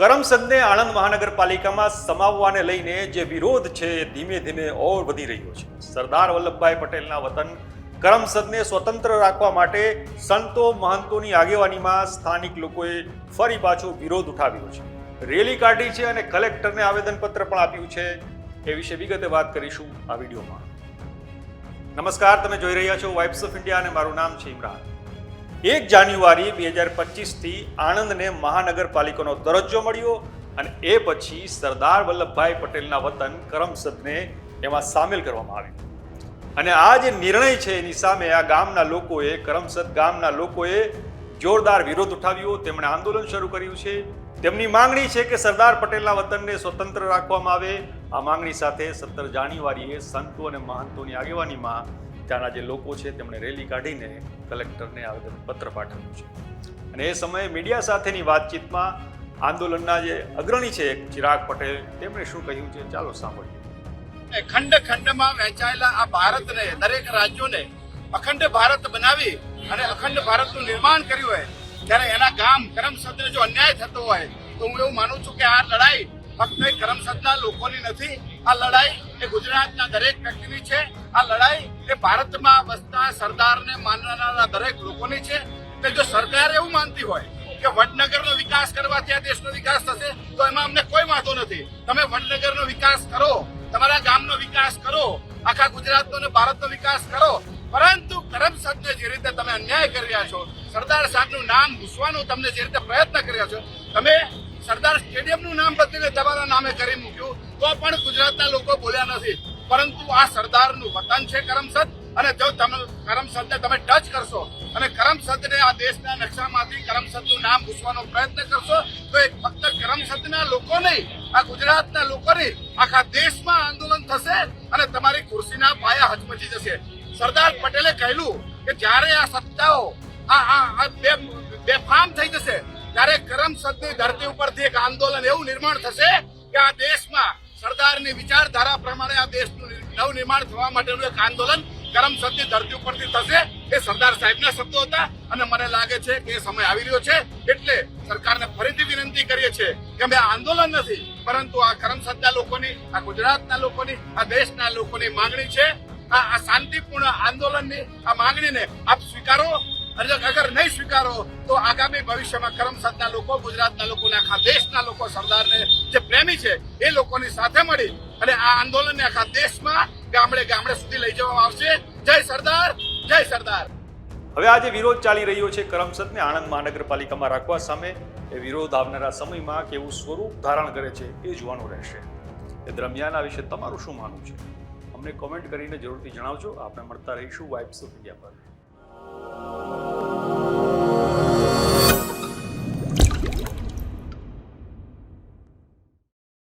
કરમસદને આણંદ મહાનગરપાલિકામાં સમાવવાને લઈને જે વિરોધ છે એ ધીમે ધીમે ઓર વધી રહ્યો છે. સરદાર વલ્લભભાઈ પટેલના વતન કરમસદને સ્વતંત્ર રાખવા માટે સંતો મહંતોની આગેવાનીમાં સ્થાનિક લોકોએ ફરી પાછો વિરોધ ઉઠાવ્યો છે. રેલી કાઢી છે અને કલેક્ટરને આવેદનપત્ર પણ આપ્યું છે. એ વિશે વિગતે વાત કરીશું આ વિડીયોમાં. નમસ્કાર, તમે જોઈ રહ્યા છો વાઇબ્સ ઓફ ઇન્ડિયા અને મારું નામ છે ઇમરાન. એક જાન્યુઆરી બે હજાર પચીસથી આણંદને મહાનગરપાલિકાનો દરજ્જો મળ્યો અને એ પછી સરદાર વલ્લભભાઈ પટેલના વતન કરમસદને એમાં સામેલ કરવામાં આવ્યું. અને આ જે નિર્ણય છે, એની સામે આ ગામના લોકોએ, કરમસદ ગામના લોકોએ જોરદાર વિરોધ ઉઠાવ્યો. તેમણે આંદોલન શરૂ કર્યું છે. તેમની માંગણી છે કે સરદાર પટેલના વતનને સ્વતંત્ર રાખવામાં આવે. આ માંગણી સાથે સત્તર જાન્યુઆરીએ સંતો અને મહંતોની આગેવાનીમાં ત્યાંના જે લોકો છે, તેમણે રેલી કાઢીને કલેક્ટરને આવેદનપત્ર પાઠવ્યું છે. અને એ સમયે મીડિયા સાથેની વાતચીતમાં આંદોલનના જે અગ્રણી છે ચિરાગ પટેલ, તેમણે શું કહ્યું છે, ચાલો સાંભળીએ. ખંડ ખંડમાં વહેંચાયેલા આ ભારતને, દરેક રાજ્યોને અખંડ ભારત બનાવી અને અખંડ ભારતનું નિર્માણ કર્યું હોય, ત્યારે એના ગામ કરમસદને જો અન્યાય થતો હોય, તો હું એવું માનું છું કે આ લડાઈ ફક્ત કરમસદના લોકોની નથી. આ લડાઈ એ ગુજરાતના દરેક વ્યક્તિની છે. આ લડાઈ એ ભારતમાં વસતા સરદારને માનનારા દરેક લોકોની છે. તે જો સરકાર એવું માનતી હોય કે વડનગરનો વિકાસ કરવાથી આ દેશનો વિકાસ થશે, તો એમાં અમને કોઈ વાંધો નથી. તમે વડનગરનો વિકાસ કરો, તમારા ગામનો વિકાસ કરો, આખા ગુજરાતનો અને ભારતનો વિકાસ કરો. પરંતુ કરમસદને જે રીતે તમે અન્યાય કરી રહ્યા છો, સરદાર સાહેબનું નામ ઘૂસવાનું તમને જે રીતે પ્રયત્ન કરી રહ્યા છો, તમે સરદાર સ્ટેડિયમનું નામ બદલીને તમારા નામે કરી મૂક્યું, તો પણ ગુજરાતના લોકો બોલ્યા નથી. પરંતુ આ સરદારનું વતન છે કરમસદ અને જો તમે કરમસદને તમે ટચ કરશો, અને કરમસદને આ દેશના નકશામાંથી કરમસદનું નામ ઘૂસવાનો પ્રયત્ન કરશો, તો એ ફક્ત કરમસદના લોકો નહીં, આ ગુજરાતના લોકો નહીં આખા દેશમાં આંદોલન થશે અને તમારી ખુરશીના પાયા હચમચી જશે. સરદાર પટેલે કહેલું કે જ્યારે આ સત્તાઓ, આ આ બે બેફામ થઈ જશે ત્યારે કરમસદની ધરતી ઉપરથી એક આંદોલન એવું નિર્માણ થશે કે આ દેશમાં સરદારની વિચારધારા પ્રમાણે આ દેશનું નવ નિર્માણ થવા માટેનું એક આંદોલન કરમસદની ધરતી ઉપરથી થશે એ સરદાર સાહેબના શબ્દો હતા અને મને લાગે છે કે એ સમય આવી રહ્યો છે. એટલે સરકારને ફરીથી વિનંતી કરીએ છીએ કે અમે આ આંદોલન નથી, પરંતુ આ કરમસદના લોકોની, આ ગુજરાતના લોકોની, આ દેશના લોકોની માંગણી છે. આ શાંતિપૂર્ણ આંદોલનની આ માંગણીને આપ સ્વીકારો અગર નહીં સ્વીકારો, તો આગામી ભવિષ્યમાં કરમસદના લોકો, ગુજરાતના લોકો આખા દેશના લોકો સરદારને જે પ્રેમી છે, એ લોકોની સાથે મળી અને આ આંદોલનને આખા દેશમાં ગામડે ગામડે સુધી લઈ જવામાં આવશે. જય સરદાર જય સરદાર. હવે આજે વિરોધ ચાલી રહ્યો છે કરમસદને આણંદ મહાનગરપાલિકામાં રાખવા સામે, એ વિરોધ આવનારા સમયમાં કેવું સ્વરૂપ ધારણ કરે છે એ જોવાનું રહેશે. એ દરમિયાન આ વિશે તમારું શું માનવું છે? અમને કોમેન્ટ કરીને જરૂરથી જણાવજો. આપણે મળતા રહીશું વાઇબ્સ ઓફ ઇન્ડિયા પર. Oh.